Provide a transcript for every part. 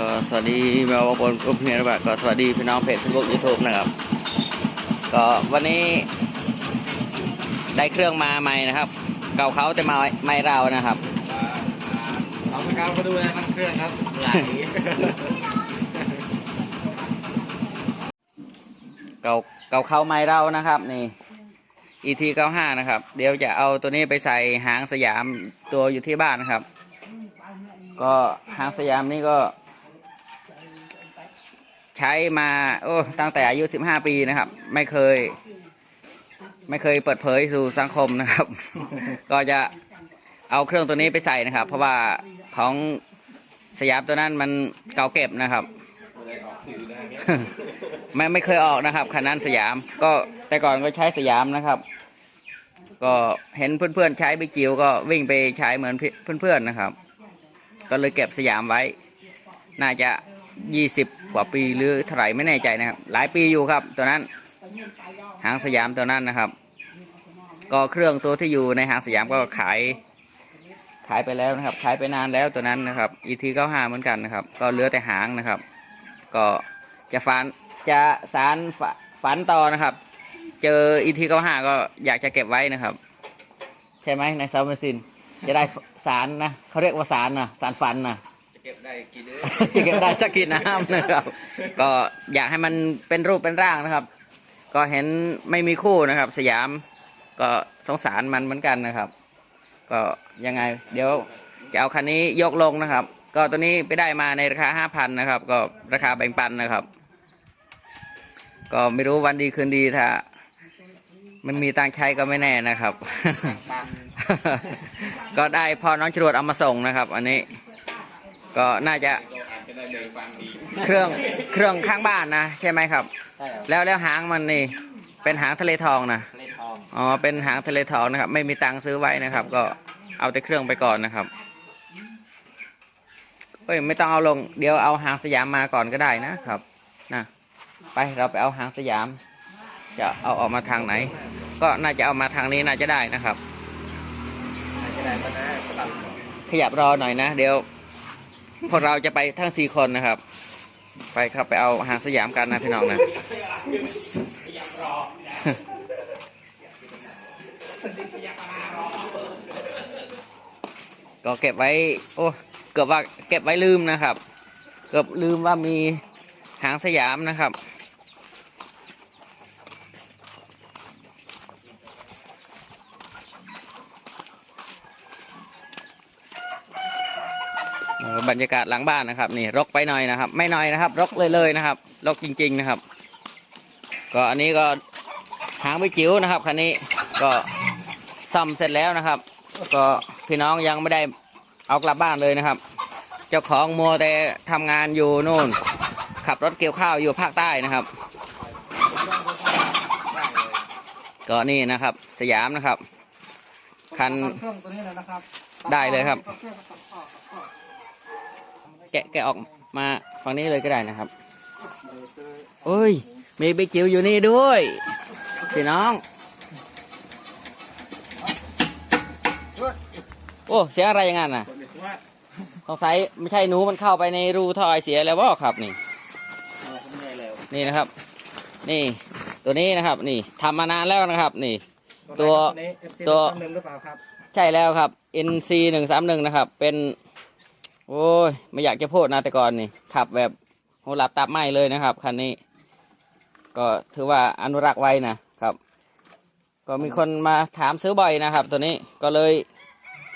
ก็สวัสดีแมวบอลกลุ่มเฮียระบาดก็สวัสดีพี่น้องเพจเฟซบุ๊กยูทูบนะครับ ก็วันนี้ ได้เครื่องมาใหม่นะครับ เก่าเขาแต่มาไม่เรานะครับเอาไปครับมาดูนะครับเครื่องครับไหลเก่าเก่าเขาไม่เรานะครับ นี่ ET 95นะครับ เดี๋ยวจะเอาตัวนี้ไปใส่หางสยามตัวอยู่ที่บ้านนะครับ ก็หางสยามนี่ก็ ใช้มาโอ้ตั้งแต่อายุ15ปีนะครับ ไม่เคย ไม่เคยเปิดเผยสู่สังคมนะครับ ก็จะเอาเครื่องตัวนี้ไปใส่นะครับ เพราะว่าของสยามตัวนั้นมันเก่าเก็บนะครับ ไม่ไม่เคยออกนะครับคันนั้นสยาม ก็แต่ก่อนก็ใช้สยามนะครับ ก็เห็นเพื่อนๆใช้ไปจิ๋วก็วิ่งไปใช้เหมือนเพื่อนๆนะครับ ก็เลยเก็บสยามไว้ น่าจะ ยี่สิบกว่าปีหรือเท่าไหร่ไม่แน่ใจนะครับ หลายปีอยู่ครับตัวนั้นหางสยามตัวนั้นนะครับ ก็เครื่องตัวที่อยู่ในหางสยามก็ขาย ขายไปแล้วนะครับ ขายไปนานแล้วตัวนั้นนะครับ ET 95เก้าห้าเหมือนกันนะครับ ก็เหลือแต่หางนะครับ ก็จะฝันจะสารฝฝันต่อนะครับ เจอ ET 95ก็อยากจะเก็บไว้นะครับ ใช่ไหมในซาวมซินจะได้สารนะเขาเรียกว่าสารนะสารฝันนะ เก็บได้กี่เดือนจะเก็บได้สักกี่น้ำนะครับ ก็อยากให้มันเป็นรูปเป็นร่างนะครับ ก็เห็นไม่มีคู่นะครับ สยามก็สงสารมันเหมือนกันนะครับ ก็ยังไง เดี๋ยวจะเอาคันนี้ยกลงนะครับ ก็ตัวนี้ไปได้มาในราคาห้าพันนะครับ ก็ราคาแบ่งปันนะครับ ก็ไม่รู้วันดีคืนดีถ้ามันมีตังค์ใช้ก็ไม่แน่นะครับปันก็ได้พอน้องจรวดเอามาส่งนะครับ อันนี้ ก็น่าจะก็อาจจะได้แบ่งปันอีกเครื่องเครื่องข้างบ้านนะใช่ไหมครับ ใช่ครับแล้วแล้วหางมันนี่เป็นหางทะเลทองนะทะเลทองอ๋อเป็นหางทะเลทองนะครับ ไม่มีตังค์ซื้อไว้นะครับ ก็เอาแต่เครื่องไปก่อนนะครับเอ้ยไม่ต้องเอาลงเดี๋ยวเอาหางสยามมาก่อนก็ได้นะครับนะไปเราไปเอาหางสยาม จะเอาออกมาทางไหน ก็น่าจะเอามาทางนี้น่าจะได้นะครับอาจจะได้ก็ได้สลับขยับรอหน่อยนะ เดี๋ยว พวกเราจะไปทั้งสี่คนนะครับ ไปครับไปเอาหางสยามกันนะพี่น้องนะก็เก็บไว้ โอ้เกือบว่าเก็บไว้ลืมนะครับ เกือบลืมว่ามีหางสยามนะครับ บรรยากาศหลังบ้านนะครับ นี่รกไปหน่อยนะครับ ไม่หน่อยนะครับ รกเลยเลยนะครับ รกจริง ๆนะครับ ก็อันนี้ก็หางไปจิ๋วนะครับคันนี้ก็ซ่อมเสร็จแล้วนะครับ ก็พี่น้องยังไม่ได้เอากลับบ้านเลยนะครับ เจ้าของมัวแต่ทำงานอยู่นู่น ขับรถเกี่ยวข้าวอยู่ภาคใต้นะครับ ก็นี่นะครับ สยามนะครับ คันเครื่องตัวนี้เลยนะครับได้เลยครับ แกะแกะออกมาฝั่งนี้เลยก็ได้นะครับโอ้ยมีบิ๊กจิ๋วอยู่นี่ด้วยพี่น้อง โอ้เสียงอะไรอย่างนั้นน่ะว่าสงสัยไม่ใช่หนูมันเข้าไปในรูท่อไอเสียแล้วว่าครับนี่เราไม่ได้แล้วนี่นะครับ นี่ตัวนี้นะครับ นี่ทำมานานแล้วนะครับ นี่ ตัวตัวหนึ่งหรือเปล่าครับใช่แล้วครับ NC หนึ่งสามหนึ่งนะครับ เป็น โอ้ย ไม่อยากจะพูดนะแต่ก่อนนี่ขับแบบหัวหลับตับไหมเลยนะครับคันนี้ ก็ถือว่าอนุรักษ์ไว้นะครับ ก็มีคนมาถามซื้อบ่อยนะครับ ตัวนี้ก็เลย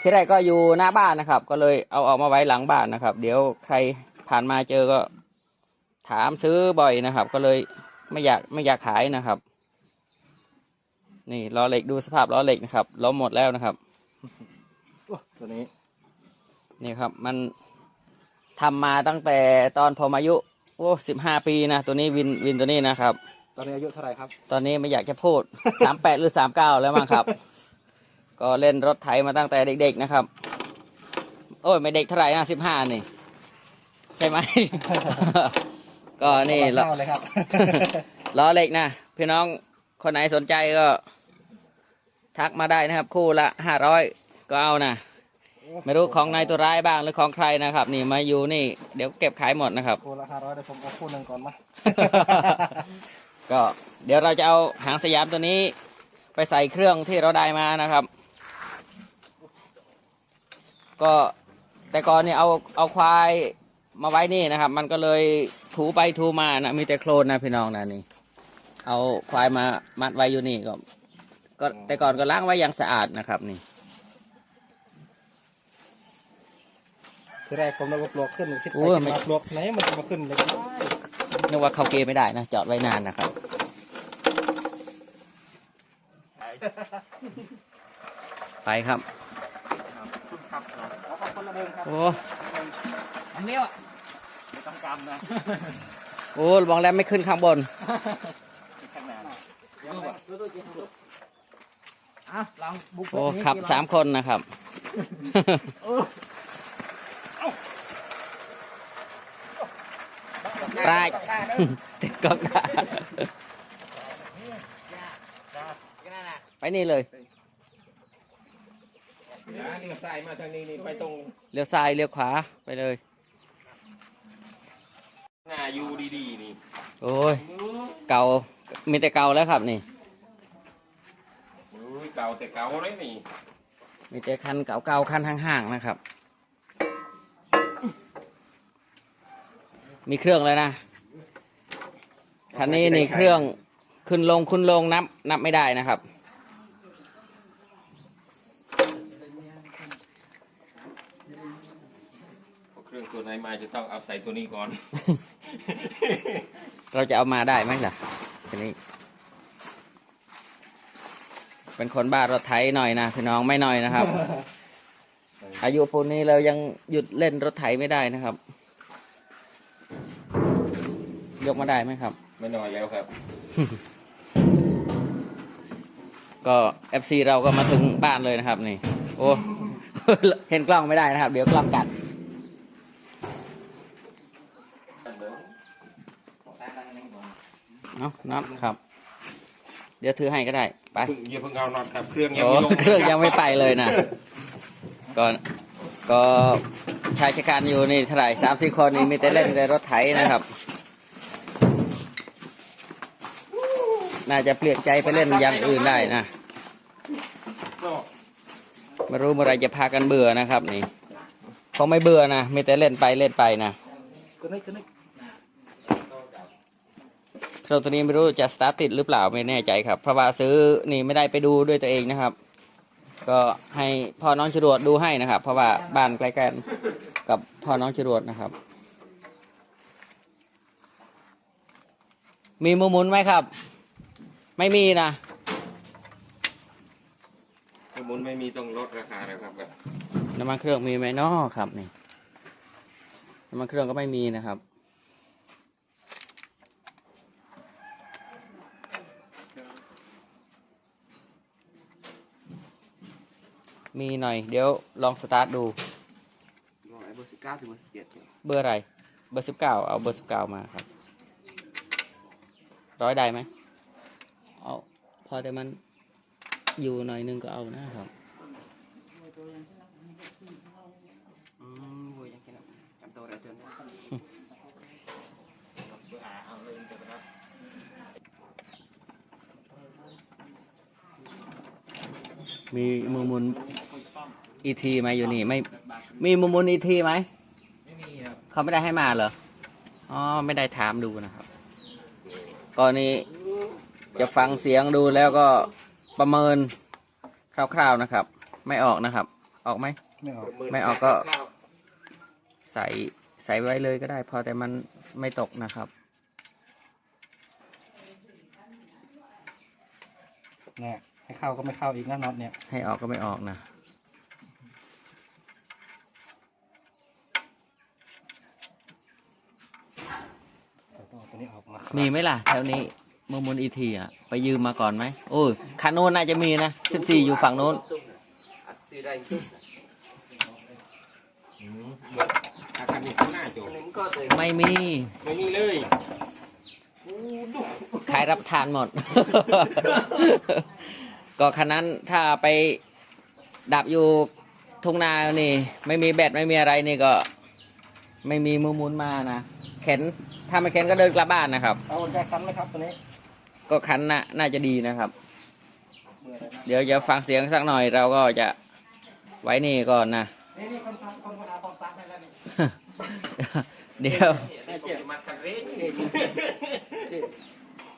ที่แรกก็อยู่หน้าบ้านนะครับ ก็เลยเอาออกมาไว้หลังบ้านนะครับ เดี๋ยวใครผ่านมาเจอก็ถามซื้อบ่อยนะครับ ก็เลยไม่อยากไม่อยากขายนะครับ นี่ล้อเหล็กดูสภาพล้อเหล็กนะครับล้มหมดแล้วนะครับตัวนี้นี่ครับ มัน ทำมาตั้งแต่ตอนผมอายุโอ้สิบห้าปีนะตัวนี้วินวินตัวนี้นะครับ ตอนนี้อายุเท่าไหร่ครับ ตอนนี้ไม่อยากจะพูดสามแปดหรือสามเก้าแล้วมั้งครับ ก็เล่นรถไถมาตั้งแต่เด็ก ๆนะครับ โอ้ยไม่เด็กเท่าไหร่นะสิบห้านี่ ใช่ไหม ก็นี่เราล้อเลยครับล้อเหล็กนะพี่น้องคนไหนสนใจก็ ทักมาได้นะครับ คู่ละห้าร้อยก็เอานะโอ้ ไม่รู้ของนายตัวร้ายบ้างหรือของใครนะครับ นี่มาอยู่นี่ เดี๋ยวเก็บขายหมดนะครับคู่ละห้าร้อยเดี๋ยวผมเอาคู่หนึ่งก่อนมา ก็เดี๋ยวเราจะเอาหางสยามตัวนี้ ไปใส่เครื่องที่เราได้มานะครับ ก็แต่ก่อนเนี่ยเอาเอาควายมาไว้นี่นะครับ มันก็เลยถูไปถูมานะมีแต่โคลนนะพี่น้องนะนี่ เอาควายมามัดไว้อยู่นี่ก็ ก็แต่ก่อนก็ล้างไว้อย่างสะอาดนะครับนี่ ทีแรกผมนึกว่าปลวกขึ้นคิดไปโอ้คิยดไม่มาปลวกไหนมันจะมาขึ้นเลยก็ได้นึกว่าเข้าเกยร์ไม่ได้นะจอดไว้นานนะครับไปครับเอาคนละเดิมครับโอ้อันนี้อะไม่ต้องกำนะโอ้บอกแล้วไม่ขึ้นข้างบนอะลองบุกโอ้ขับสามคนนะครับ ปลายติดกล้องได้ไปนี่เลยนี่ก็ใส่มาทางนี้นี่ไปตรงเลี้ยวซ้ายเลี้ยวขวาไปเลยหน้ายูดีๆนี่โอ้ยเก่ามีแต่เก่าแล้วครับนี่อุ้ยเก่าแต่เก่าเลยนี่มีแต่คันเก่าๆคันห่างๆนะครับ มีเครื่องเลยนะ คันนี้นี่เครื่องขึ้นลงขึ้นลงนับนับไม่ได้นะครับ เครื่องตัวไหนมาจะต้องเอาใส่ตัวนี้ก่อน เราจะเอามาได้ไหมล่ะทีนี้ เป็นคนบ้ารถไถหน่อยนะพี่น้องไม่หน่อยนะครับ อายุปูนนี้เรายังหยุดเล่นรถไถไม่ได้นะครับ ยกมาได้ไหมครับ ไม่น้อยแล้วครับ ก็ FC เราก็มาถึงบ้านเลยนะครับ นี่ โอ้ เห็นกล้องไม่ได้นะครับ เดี๋ยวกล้องกัดเอาน็อตครับ เดี๋ยวถือให้ก็ได้ ไปเพิ่งอย่าเพิ่งเอาน็อตครับ เครื่องยังโอ้ไม่ลงเครื่องยังไม่ไปเลยนะก็ก็ ชายชะกันอยู่นี่เท่าไหร่สามสี่คนนี่มีแต่เล่นแต่รถไถนะครับ น่าจะเปลี่ยนใจไปเล่นอย่างอื่นได้นะไม่รู้เมื่อไรจะพากันเบื่อนะครับ นี่คงไม่เบื่อนะมีแต่เล่นไปเล่นไปนะเครื่องตัวนี้ไม่รู้จะสตาร์ทติดหรือเปล่าไม่แน่ใจครับเพราะว่าซื้อนี่ไม่ได้ไปดูด้วยตัวเองนะครับ ก็ให้พ่อน้องจรวดดูให้นะครับ เพราะว่าบ้านใกล้กันกับพ่อน้องจรวดนะครับ มีมุมหมุนไหมครับ ไม่มีนะถ้าหมุนไม่มีต้องลดราคาแล้วครับน้ำมันเครื่องมีไหมน้อครับนี่น้ำมันเครื่องก็ไม่มีนะครับ มีหน่อย เดี๋ยวลองสตาร์ทดู เบอร์สิบเก้าถึงเบอร์สิบเจ็ดเบอร์อะไร เบอร์สิบเก้าเอาเบอร์สิบเก้ามาครับ ร้อยได้ไหมเอาพอแต่มันอยู่หน่อยนึงก็เอานะครับ อืมโว้ยยังกินจำตัวได้เตือนมีมือหมุน อีทีไหมอยู่นี่ไม่มีมือหมุนอีทีไหมไม่มีครับเขาไม่ได้ให้มาเหรออ๋อไม่ได้ถามดูนะครับก่อนนี้จะฟังเสียงดูแล้วก็ประเมินคร่าวๆนะครับ ไม่ออกนะครับ ออกไหมไม่ออกไม่ออกก็ ใส่ใส่ไว้เลยก็ได้ พอแต่มันไม่ตกนะครับเนี่ยให้เข้าก็ไม่เข้าอีกนะน็อตเนี่ยให้ออกก็ไม่ออกนะ ใส่ต้องเอาตัว นี้ออกมามีไหมล่ะแถวนี้มือหมุนอีทีอะไปยืมมาก่อนไหมโอ้ยคันโน้นน่าจะมีนะสิบสี่อยู่ฝั่งโน้นอืมหมดอาการนี้ข้างหน้าจบไม่มี ไม่มีเลยขายรับทานหมด ก็คันนั้นถ้าไปดับอยู่ทุ่งนานี่ ไม่มีแบตไม่มีอะไรนี่ก็ ไม่มีมือหมุนมานะ เข็นถ้าไม่เข็นก็เดินกลับบ้านนะครับ เอาแจกคันไหมครับตัวนี้ก็คันน่ะน่าจะดีนะครับ เบื่อเลยนะเดี๋ยวจะฟังเสียงสักหน่อยเราก็จะไว้นี่ก่อนนะ นี่นี่คนทำคนหาของซักให้แล้วนี่เดี๋ยวได้เจ็บมัดกันเร่ง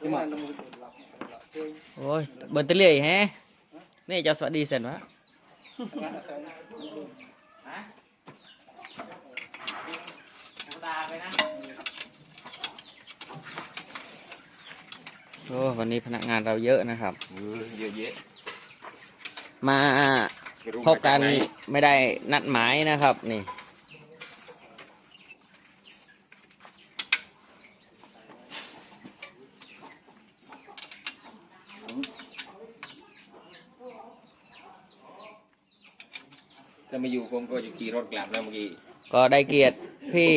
ที่มันละมือถือหลับหลับเองโอ้ยเบิร์ตเลี่ยแฮะนี่เจะสวัสดีเสร็จวะ โอ้วันนี้พนักงานเราเยอะนะครับเยอะแยะมาพบกันไม่ได้นัดหมายนะครับนี่ ถ้ามาอยู่ผมก็จะขี่รถกลับแล้วเมื่อกี้ก็ได้เกียรติพี่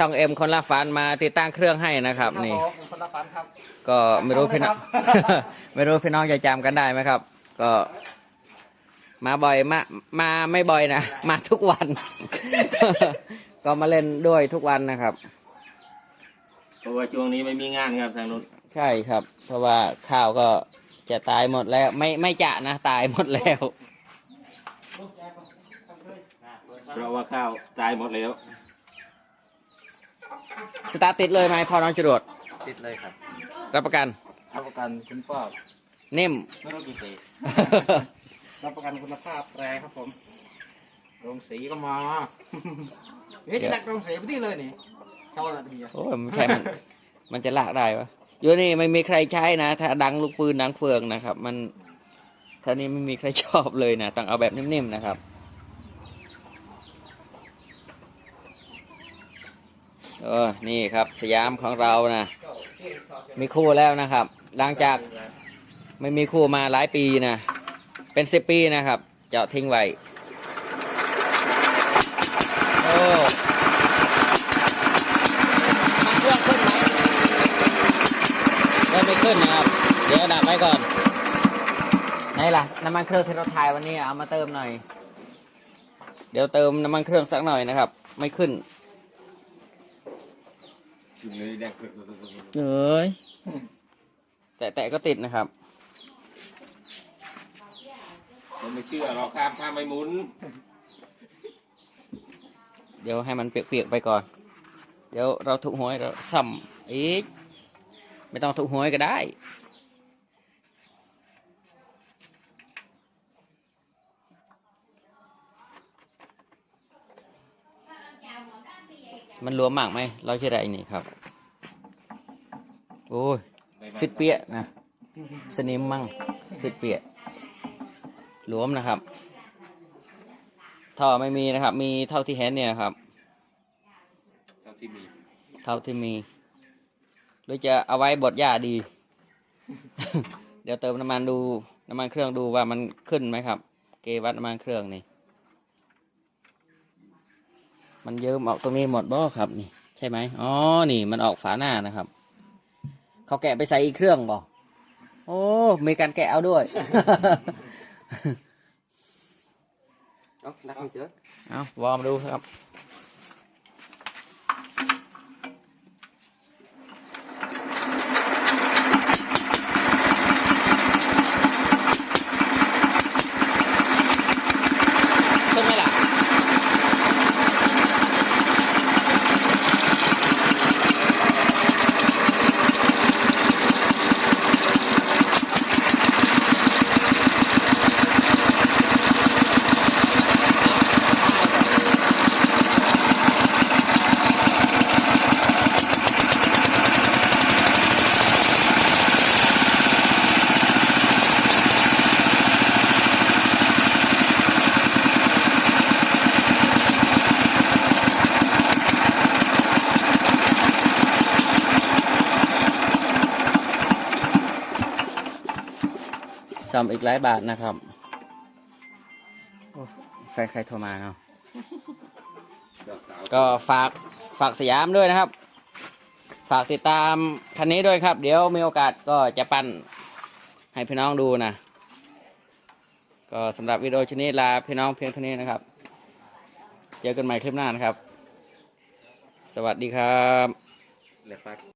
ช่องเอ็มคนละฟันมาติดตั้งเครื่องให้นะครับ นี่ ผมคนละฟันครับ ก็ไม่รู้พี่น้องเอาเลยครับไม่รู้พี่น้องจะจำกันได้ไหมครับ ก็ มาบ่อยมามาไม่บ่อยนะมาทุกวัน ก็มาเล่นด้วยทุกวันนะครับ เพราะว่าช่วงนี้ไม่มีงานครับทางนู้นใช่ครับ เพราะว่าข้าวก็จะตายหมดแล้ว ไม่ไม่จะนะตายหมดแล้ว เพราะว่าข้าวตายหมดแล้ว สตาร์ทติดเลยไหมพอน้องจรวดติดเลยครับรับประกัน รับประกันคุณพ่อนิ่ม ไม่รู้กี่ปีรับประกันคุณภาพแปรครับผมโรงสีก็มาเฮ้ยจะดักโรงสีไปที่เลยนี่เท่านาทีอะโอ้ยมันใช่มันมันจะลากได้ปะอยู่นี่ไม่มีใครใช้นะ ถ้าดังลูกปืนดังเฟืองนะครับ มันท่านี้ไม่มีใครชอบเลยนะต้องเอาแบบนิ่มๆนะครับ เออนี่ครับสยามของเรานะมีคู่แล้วนะครับ หลังจากไม่มีคู่มาหลายปีนะ เป็นสิบปีนะครับ เจาะทิ้งไว้โอ้มันเครื่องขึ้นไหมเริ่มไม่ขึ้นนะครับ เดี๋ยวดับไว้ก่อนไหนล่ะน้ำมันเครื่องที่เราถ่ายวันนี้เอามาเติมหน่อย เดี๋ยวเติมน้ำมันเครื่องสักหน่อยนะครับ ไม่ขึ้น อยู่ในแดงเอ้ยแต่แต่ก็ติดนะครับผมไม่เชื่อหรอกครับถ้าไม่หมุนเดี๋ยวให้มันเปียกๆไปก่อน เดี๋ยวเราถูกหวยเราซ้ำอีก ไม่ต้องถูกหวยก็ได้ มันรวมมากไหม เราใช่ไรนี่ครับ โอ้ยฟิตเปียนะ สนิมมั่งฟิตเปียหลวมนะครับ ท่อไม่มีนะครับ มีเท่าที่เห็นเนี่ยครับ เท่าที่มี เท่าที่มี หรือจะเอาไว้บดหญ้าดี เดี๋ยวเติมน้ำมันดู น้ำมันเครื่องดูว่ามันขึ้นไหมครับ เกวัดน้ำมันเครื่องนี่ มันเยิ้มออกตรงนี้หมดบ่ครับนี่ ใช่ไหมอ๋อ นี่มันออกฝาหน้านะครับ เขาแกะไปใส่อีกเครื่องบ่โอ้ มีการแกะเอาด้วย เอ้าดักไม่เจอเอาวอร์มดูครับ ซ่อมอีกหลายบาทนะครับโอ้ใครใครโทรมาเนาะก็ฝากฝากสยามด้วยนะครับ ฝากติดตามคันนี้ด้วยครับ เดี๋ยวมีโอกาสก็จะปั้นให้พี่น้องดูนะก็สำหรับวิดีโอชุดนี้ลาพี่น้องเพียงเท่านี้นะครับเจอกันใหม่คลิปหน้านะครับ สวัสดีครับเหลือปาก